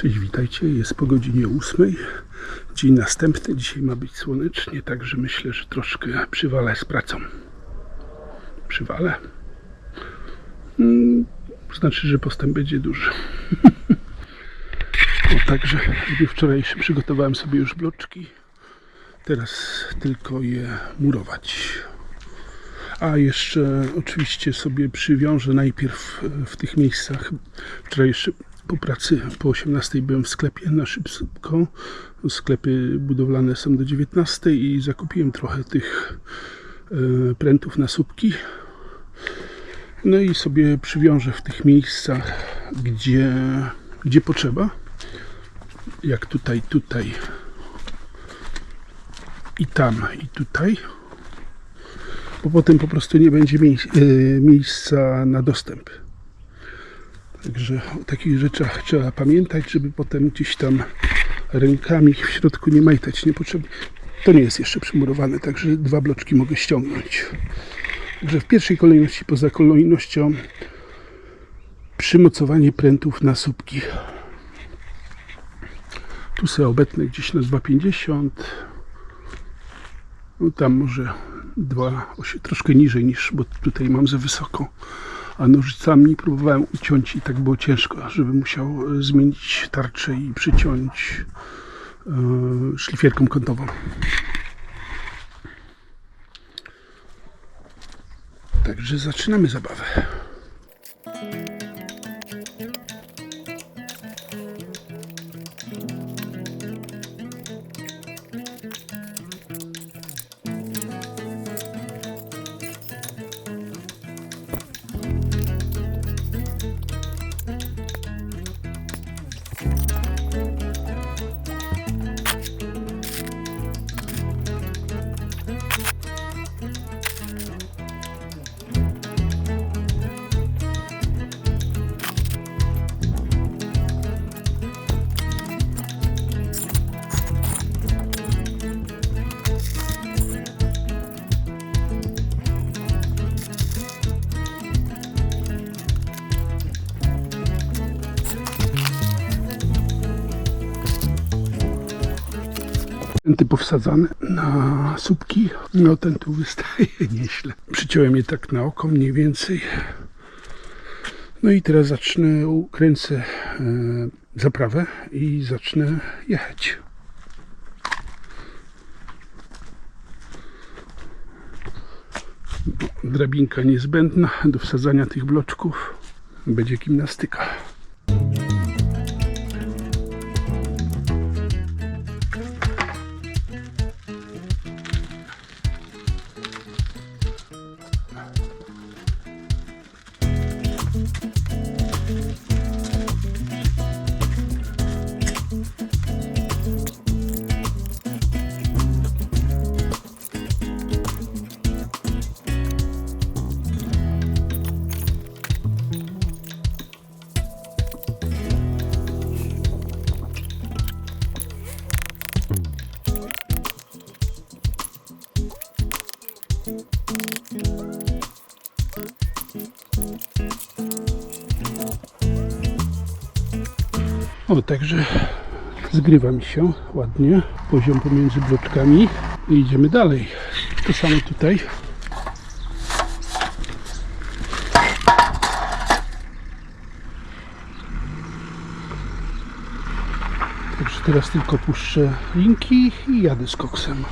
Cześć, witajcie. Jest po godzinie 8. Dzień następny. Dzisiaj ma być słonecznie, także myślę, że troszkę przywalę z pracą. Przywalę. Mm, Znaczy, że postęp będzie duży. O, także w dniu wczorajszym przygotowałem sobie już bloczki. Teraz tylko je murować. A jeszcze oczywiście sobie przywiążę najpierw w tych miejscach. Wczoraj jeszcze po pracy po 18 byłem w sklepie na szybko. Sklepy budowlane są do 19 i zakupiłem trochę tych e, prętów na słupki. No i sobie przywiążę w tych miejscach, gdzie, gdzie potrzeba. Jak tutaj, tutaj i tam, i tutaj bo potem po prostu nie będzie e, miejsca na dostęp. Także o takich rzeczach trzeba pamiętać, żeby potem gdzieś tam rękami w środku nie majtać niepotrzebnie. To nie jest jeszcze przymurowane, także dwa bloczki mogę ściągnąć. Także w pierwszej kolejności, poza kolejnością, przymocowanie prętów na słupki. Tu sobie obetnę gdzieś na 2,50 no tam może dwa, osie- troszkę niżej niż, bo tutaj mam za wysoko. A nożycami próbowałem uciąć i tak było ciężko, żeby musiał e, zmienić tarczę i przyciąć e, szlifierką kątową. Także zaczynamy zabawę. Pręty powsadzane na słupki. No ten tu wystaje nieźle. Przyciąłem je tak na oko mniej więcej. No i teraz zacznę, ukręcę e, zaprawę i zacznę jechać. Drabinka niezbędna do wsadzania tych bloczków. Będzie gimnastyka. you O, także zgrywa mi się ładnie. Poziom pomiędzy bloczkami. I idziemy dalej. To samo tutaj. Także teraz tylko puszczę linki i jadę z koksem.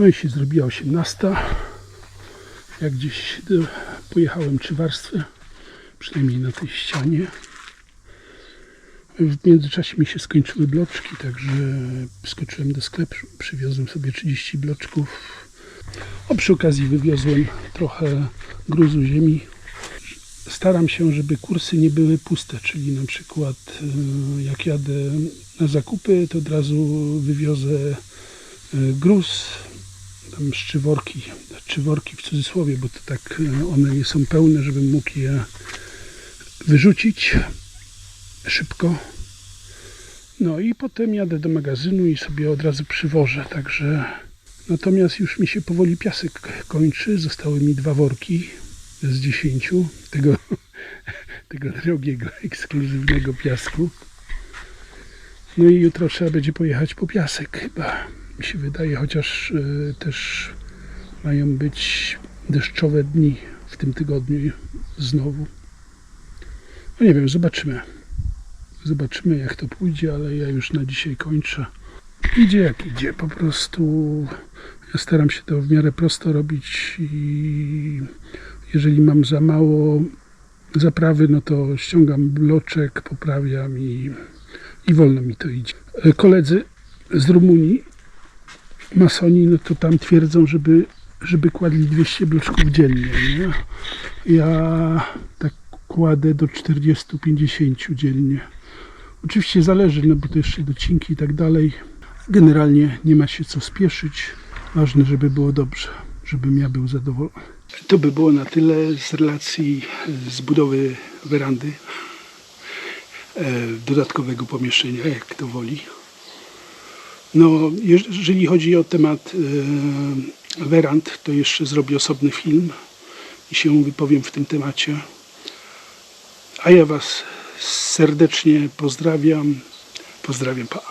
No i się zrobiła 18. Jak gdzieś pojechałem trzy warstwy, przynajmniej na tej ścianie. W międzyczasie mi się skończyły bloczki, także skoczyłem do sklepu, przywiozłem sobie 30 bloczków. A przy okazji wywiozłem trochę gruzu ziemi. Staram się, żeby kursy nie były puste, czyli na przykład e, jak jadę na zakupy, to od razu wywiozę e, gruz, tam szczyworki, szczyworki w cudzysłowie, bo to tak e, one nie są pełne, żebym mógł je wyrzucić szybko. No i potem jadę do magazynu i sobie od razu przywożę, także natomiast już mi się powoli piasek kończy, zostały mi dwa worki z dziesięciu tego, tego drogiego, ekskluzywnego piasku. No i jutro trzeba będzie pojechać po piasek chyba, mi się wydaje, chociaż e, też mają być deszczowe dni w tym tygodniu znowu. No nie wiem, zobaczymy. Zobaczymy jak to pójdzie, ale ja już na dzisiaj kończę. Idzie jak idzie, po prostu ja staram się to w miarę prosto robić i jeżeli mam za mało zaprawy, no to ściągam bloczek, poprawiam i, i wolno mi to idzie. Koledzy z Rumunii, masoni, no to tam twierdzą, żeby, żeby kładli 200 bloczków dziennie. Nie? Ja tak kładę do 40-50 dziennie. Oczywiście zależy, no bo to jeszcze docinki i tak dalej. Generalnie nie ma się co spieszyć. Ważne, żeby było dobrze, żebym ja był zadowolony. To by było na tyle z relacji e, z budowy werandy, e, dodatkowego pomieszczenia, jak kto woli. No, jeżeli chodzi o temat e, werand, to jeszcze zrobię osobny film i się wypowiem w tym temacie. A ja Was serdecznie pozdrawiam. Pozdrawiam Pa.